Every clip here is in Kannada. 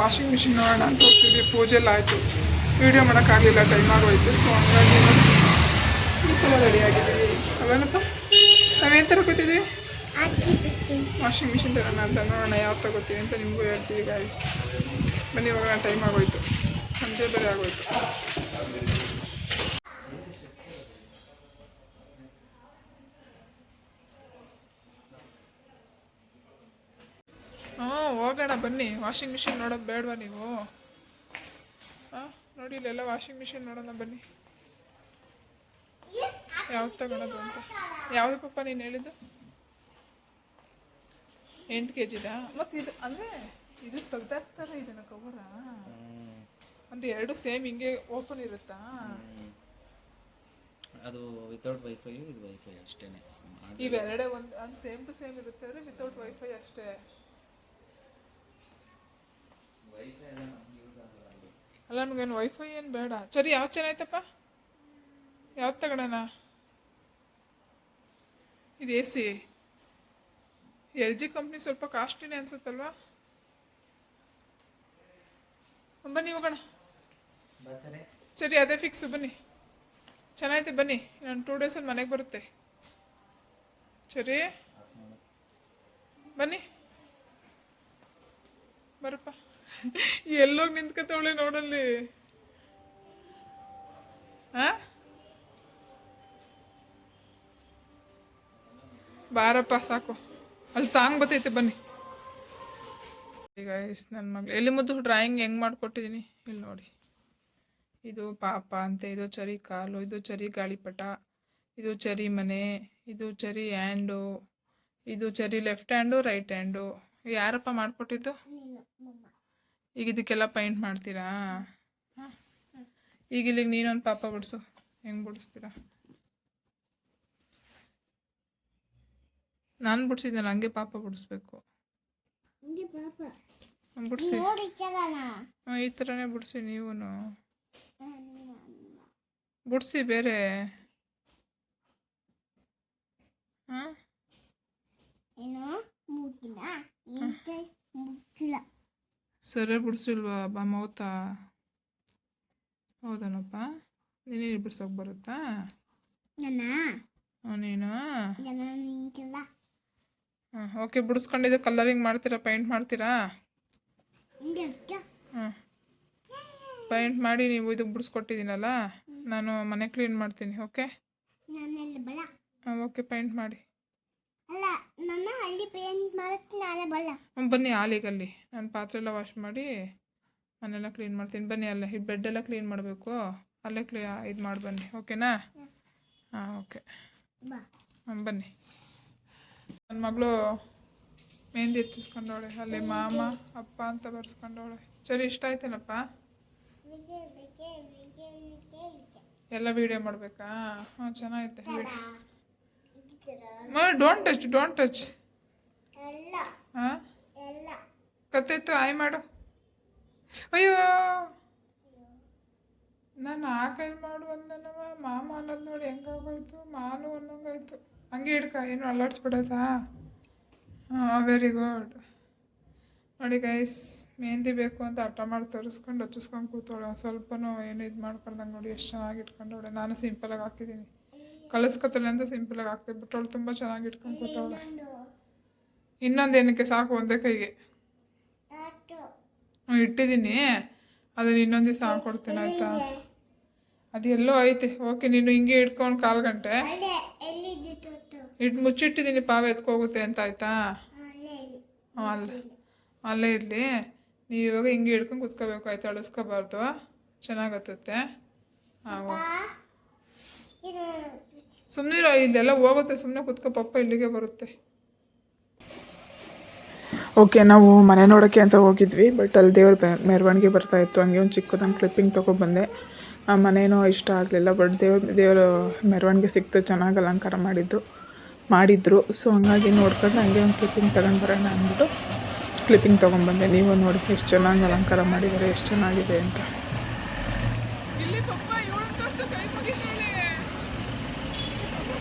ವಾಷಿಂಗ್ ಮಿಷಿನ್ ನೋಡೋಣ ಅಂತ ಹೋಗ್ತಿದ್ವಿ. ಪೂಜೆ ಎಲ್ಲ ಆಯಿತು. ವೀಡಿಯೋ ಮಾಡೋಕ್ಕಾಗಲಿಲ್ಲ ಟೈಮ್ ಆಗೋಯ್ತು. ಸೊ ಹಂಗಾಗಿ ಥರ ರೆಡಿಯಾಗಿದ್ದೀವಿ ಅದೇನಪ್ಪ ನಾವೇನು ತರಕೋತಿದ್ದೀವಿ ವಾಷಿಂಗ್ ಮಿಷಿನ್ ತರೋಣ ಅಂತ ನೋಡೋಣ ಯಾವ ತಗೋತೀವಿ ಅಂತ ನಿಮಗೂ ಹೇಳ್ತೀವಿ ಗಾಯ್ಸ್ ಬನ್ನಿ ಹೋಗೋಣ ಟೈಮ್ ಆಗೋಯ್ತು. ಸಂಜೆ ಬೇರೆ ಆಗೋಯ್ತು. ಹೋಗೋಣ ಬನ್ನಿ. ವಾಷಿಂಗ್ ಮಿಷಿನ್ ನೋಡೋದು ಬೇಡವಾ ನೀವು? ಹಾಂ ನೋಡಿ ಇಲ್ಲೆಲ್ಲ ವಾಷಿಂಗ್ ಮಿಷಿನ್ ನೋಡೋಣ ಬನ್ನಿ. ಯಾವ್ದು ತಗೊಳೋದು ಅಂತ. ಯಾವುದು ಪಪ್ಪ ನೀನು ಹೇಳಿದ್ದು? ಎಂಟು ಕೆ ಜಿದಾ ಮತ್ತು ಇದು ಅಂದರೆ ಇದು ತೆಗ್ದಾಕ್ತಾರೆ ಇದನ್ನ ಕವರ. ಅಂದರೆ ಎರಡು ಸೇಮ್ ಹಿಂಗೆ ಓಪನ್ ಇರುತ್ತಾ? ಅದು ವಿತೌಟ್ ವೈಫೈ ಇದು ವೈಫೈ ಅಷ್ಟೇ ಇವೆರಡೇ ಒಂದು ಅದು ಸೇಮ್ ಟು ಸೇಮ್ ಇರುತ್ತೆ ಅಂದರೆ ವಿತೌಟ್ ವೈಫೈ ಅಷ್ಟೇ. ಅಲ್ಲ ನಮಗೇನು ವೈಫೈ ಏನು ಬೇಡ. ಸರಿ ಯಾವ್ದು ಚೆನ್ನಾಯ್ತಪ್ಪ ಯಾವ್ದು ತಗೊಳ್ಳೋಣ ಇದು A C L G company ಸ್ವಲ್ಪ ಕಾಸ್ಟ್ಲಿನೇ ಅನ್ಸುತ್ತಲ್ವಾ? ಬನ್ನಿ ಹೋಗೋಣ. ಸರಿ ಅದೇ ಫಿಕ್ಸು ಬನ್ನಿ. ಚೆನ್ನಾಗೈತೆ ಬನ್ನಿ. ನಾನು ಟೂ ಡೇಸಲ್ಲಿ ಮನೆಗೆ ಬರುತ್ತೆ. ಸರಿ? ಬನ್ನಿ. ಬರಪ್ಪ. ಎಲ್ಲೋಗಿ ನಿಂತ್ಕೊತವಳೆ ನೋಡಲ್ಲಿ. ಆ? ಬಾರಪ್ಪ, ಸಾಕು. ಅಲ್ಲಿ ಸಾಂಗ್ ಬತ್ತೈತೆ, ಬನ್ನಿ. ಈಗ ನನ್ನ ಮಗಳು ಎಲ್ಲಿ ಮುದ್ದು ಡ್ರಾಯಿಂಗ್ ಹೆಂಗೆ ಮಾಡಿಕೊಟ್ಟಿದ್ದೀನಿ ಇಲ್ಲಿ ನೋಡಿ. ಇದು ಪಾಪ ಅಂತೆ, ಇದು ಚರಿ ಕಾಲು, ಇದು ಚರಿ ಗಾಳಿಪಟ, ಇದು ಚರಿ ಮನೆ, ಇದು ಚರಿ ಹ್ಯಾಂಡು ಇದು ಚರಿ ಲೆಫ್ಟ್ ಹ್ಯಾಂಡು ರೈಟ್ ಹ್ಯಾಂಡು ಯಾರಪ್ಪ ಮಾಡಿಕೊಟ್ಟಿದ್ದು? ಈಗ ಇದಕ್ಕೆಲ್ಲ ಪೈಂಟ್ ಮಾಡ್ತೀರಾ? ಹಾಂ. ಈಗ ಇಲ್ಲಿಗೆ ನೀನೊಂದು ಪಾಪ ಬಿಡಿಸು. ಹೆಂಗೆ ಬಿಡಿಸ್ತೀರಾ? ನಾನು ಬಿಡಿಸಿದ್ದೆ ಹಂಗೆ ಪಾಪ ಬಿಡಿಸ್ಬೇಕು. ಬಿಡಿಸಿ. ಹಾಂ ಈ ಥರನೇ ಬಿಡಿಸಿ ನೀವು ಬಿಡಿಸಿ ಬೇರೆ. ಹಾಂ? ಸರಿ ಬಿಡಿಸಿಲ್ವಾ ಬಾ ಮೌತ ಹೌದನಪ್ಪ ನೀನೇ ಬಿಡ್ಸೋಕೆ ಬರುತ್ತಾ ನೀನು ಹಾಂ ಓಕೆ ಬಿಡಿಸ್ಕೊಂಡಿದ್ದು ಕಲರಿಂಗ್ ಮಾಡ್ತೀರಾ ಪೇಂಟ್ ಮಾಡ್ತೀರಾ ಹಾಂ ಪೇಂಟ್ ಮಾಡಿ ನೀವು ಇದಕ್ಕೆ ಬಿಡಿಸ್ಕೊಟ್ಟಿದ್ದೀನಲ್ಲ ನಾನು ಮನೆ ಕ್ಲೀನ್ ಮಾಡ್ತೀನಿ ಓಕೆ ಹಾಂ ಓಕೆ ಪೇಂಟ್ ಮಾಡಿ ನನ್ನ ಹಳ್ಳಿ ಪೇಂಟ್ ಮಾಡಕ್ಕೆ ನಾಳೆ ಬಲ್ಲ. ಹ್ಞೂ ಬನ್ನಿ ಹಾಲಿಗಲ್ಲಿ. ನಾನು ಪಾತ್ರೆ ಎಲ್ಲ ವಾಶ್ ಮಾಡಿ ಮನೆಲ್ಲ ಕ್ಲೀನ್ ಮಾಡ್ತೀನಿ. ಬನ್ನಿ ಅಲ್ಲೇ ಈ ಬೆಡ್ಡೆಲ್ಲ ಕ್ಲೀನ್ ಮಾಡಬೇಕು. ಅಲ್ಲೇ ಕ್ಲೀ ಇದು ಮಾಡಿ ಬನ್ನಿ. ಓಕೆನಾ ಹಾಂ ಓಕೆ ಬಾ. ಹಾಂ ಬನ್ನಿ. ನನ್ನ ಮಗಳು ಮೆಹಂದಿ ಹೆಚ್ಚಿಸ್ಕೊಂಡವಳೆ. ಅಲ್ಲೇ ಮಾಮ ಅಪ್ಪ ಅಂತ ಬರ್ಸ್ಕೊಂಡವಳೆ. ಸರಿ ಇಷ್ಟ ಆಯ್ತೇನಪ್ಪ? ಎಲ್ಲ ವೀಡಿಯೋ ಮಾಡಬೇಕಾ? ಹಾಂ ಚೆನ್ನಾಗೈತೆ. ಥರ ಡೋಂಟ್ ಟಚ್ ಡೋಂಟ್ ಟಚ್ ಎಲ್ಲ. ಹಾಂ? ಎಲ್ಲ. ಕತ್ತಿತ್ತು ಆಯ್ ಮಾಡು. ಅಯ್ಯೋ. ನಾನು ಆ ಕೈ ಮಾಡು ಅಂದನವ ಮಾಮ ಅನ್ನೋದು ನೋಡಿ ಹೆಂಗಾಗೋಯ್ತು ಮಾನು ಅನ್ನೋಂಗಾಯ್ತು. ಹಂಗೆ ಹಿಡ್ಕ ಏನು ಅಲ್ಲಾಡ್ಸ್ಬಿಡೋದಾ? ಹಾಂ ವೆರಿ ಗುಡ್ ನೋಡಿ ಗೈಸ್ ಮೆಹಂದಿ ಬೇಕು ಅಂತ ಹಠ ಮಾಡಿ ತರಿಸ್ಕೊಂಡು ಹಚ್ಚಿಸ್ಕೊಂಡು ಕೂತವಳೆ ಒಂದು ಸ್ವಲ್ಪನೂ ಏನು ಇದು ಮಾಡ್ಕೊಳ್ದಂಗೆ ನೋಡಿ ಎಷ್ಟು ಚೆನ್ನಾಗಿ ಇಟ್ಕೊಂಡವಳೆ ನಾನು ಸಿಂಪಲಾಗಿ ಹಾಕಿದ್ದೀನಿ. ಕಲಿಸ್ಕೊತಾಳೆ ಅಂತ ಸಿಂಪಲಾಗಿ ಹಾಕ್ತೀವಿ ಬಟ್ ಅವಳು ತುಂಬ ಚೆನ್ನಾಗಿ ಇಟ್ಕೊಂಡು ಕೂತವಳೆ. ಇನ್ನೊಂದು ಏನಕ್ಕೆ ಸಾಕು ಒಂದೇ ಕೈಗೆ. ಇಟ್ಟಿದ್ದೀನಿ ಅದನ್ನ ಇನ್ನೊಂದು ದಿವಸ ಹಾಕ್ಕೊಡ್ತೀನಿ ಆಯಿತಾ? ಅದು ಎಲ್ಲೋ ಐತೆ. ಓಕೆ ನೀನು ಹಿಂಗೆ ಇಟ್ಕೊಂಡು ಕಾಲು ಗಂಟೆ. ಇಟ್ಟು ಮುಚ್ಚಿಟ್ಟಿದ್ದೀನಿ ಪಾವ ಎತ್ಕೋಗುತ್ತೆ ಅಂತ ಆಯ್ತಾ? ಹಾಂ ಅಲ್ಲ ಅಲ್ಲೇ. ಇರಲಿ. ನೀವು ಇವಾಗ ಹಿಂಗೆ ಹಿಡ್ಕೊಂಡು ಕುತ್ಕೋಬೇಕು ಆಯ್ತಾ? ಅಳಿಸ್ಕೋಬಾರ್ದು. ಚೆನ್ನಾಗತ್ತೆ ಹಾಂ ಸುಮ್ಮನೆ ಇದೆಲ್ಲ ಹೋಗುತ್ತೆ ಸುಮ್ಮನೆ ಕುತ್ಕೊ ಪಪ್ಪ ಇಲ್ಲಿಗೆ ಬರುತ್ತೆ. ಓಕೆ ನಾವು ಮನೆ ನೋಡೋಕ್ಕೆ ಅಂತ ಹೋಗಿದ್ವಿ ಬಟ್ ಅಲ್ಲಿ ದೇವ್ರ ಮೆರವಣಿಗೆ ಬರ್ತಾ ಇತ್ತು. ಹಂಗೆ ಒಂದು ಚಿಕ್ಕದೊಂದು ಕ್ಲಿಪ್ಪಿಂಗ್ ತೊಗೊಬಂದೆ ಆ ಮನೇನೂ ಇಷ್ಟ ಆಗಲಿಲ್ಲ ಬಟ್ ದೇವ್ರ ದೇವರ ಮೆರವಣಿಗೆ ಸಿಕ್ತು ಚೆನ್ನಾಗಿ ಅಲಂಕಾರ ಮಾಡಿದ್ದು ಮಾಡಿದ್ರು. ಸೊ ಹಂಗಾಗಿ ನೋಡ್ಕೊಂಡು ಹಂಗೆ ಒಂದು ಕ್ಲಿಪ್ಪಿಂಗ್ ತಗೊಂಡು ಬರೋಣ ಅಂದ್ಬಿಟ್ಟು ಕ್ಲಿಪ್ಪಿಂಗ್ ತೊಗೊಂಬಂದೆ ನೀವು ನೋಡಿ ಎಷ್ಟು ಚೆನ್ನಾಗಿ ಅಲಂಕಾರ ಮಾಡಿದ್ದಾರೆ ಎಷ್ಟು ಚೆನ್ನಾಗಿದೆ ಅಂತ.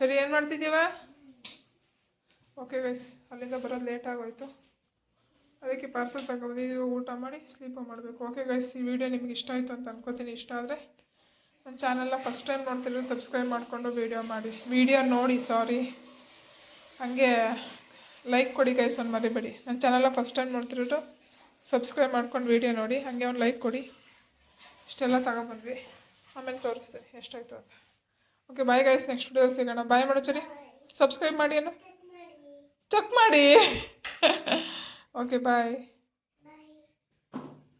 ಸರಿ, ಏನು ಮಾಡ್ತಿದ್ದೀವ? ಓಕೆ ಗೈಸ್ ಅಲ್ಲಿಂದ ಬರೋದು ಲೇಟ್ ಆಗೋಯ್ತು. ಅದಕ್ಕೆ ಪಾರ್ಸಲ್ ತಗೊಂಡಿದ್ದೀವಿ ಊಟ ಮಾಡಿ ಸ್ಲೀಪ ಮಾಡಬೇಕು. ಓಕೆ ಗೈಸ್ ಈ ವಿಡಿಯೋ ನಿಮ್ಗೆ ಇಷ್ಟ ಆಯಿತು ಅಂತ ಅನ್ಕೋತೀನಿ. ಇಷ್ಟ ಆದರೆ ನನ್ನ ಚಾನಲ್ನ ಫಸ್ಟ್ ಟೈಮ್ ನೋಡ್ತಿರೋ ಸಬ್ಸ್ಕ್ರೈಬ್ ಮಾಡಿಕೊಂಡು ವೀಡಿಯೋ ಮಾಡಿ. ವಿಡಿಯೋ ನೋಡಿ ಸಾರಿ ಹಾಗೆ ಲೈಕ್ ಕೊಡಿ ಗೈಸ್ ಒಂದು ಮರಿಬೇಡಿ. ನನ್ನ ಚಾನಲ್ನ ಫಸ್ಟ್ ಟೈಮ್ ನೋಡ್ತಿರೋದು ಸಬ್ಸ್ಕ್ರೈಬ್ ಮಾಡ್ಕೊಂಡು ವೀಡಿಯೋ ನೋಡಿ. ಹಾಗೆ ಒಂದು ಲೈಕ್ ಕೊಡಿ. ಇಷ್ಟೆಲ್ಲ ತಗೊಬಂದ್ವಿ. ಆಮೇಲೆ ತೋರಿಸ್ತೀನಿ, ಎಷ್ಟಾಯ್ತು ಅಂತ. Okay bye guys next video ಸಿಗೋಣ. ಬಾಯ್ ಮಾಡೋ ಚರಿ ಸಬ್ಸ್ಕ್ರೈಬ್ ಮಾಡಿ ಏನು? ಚೆಕ್ ಮಾಡಿ. Okay bye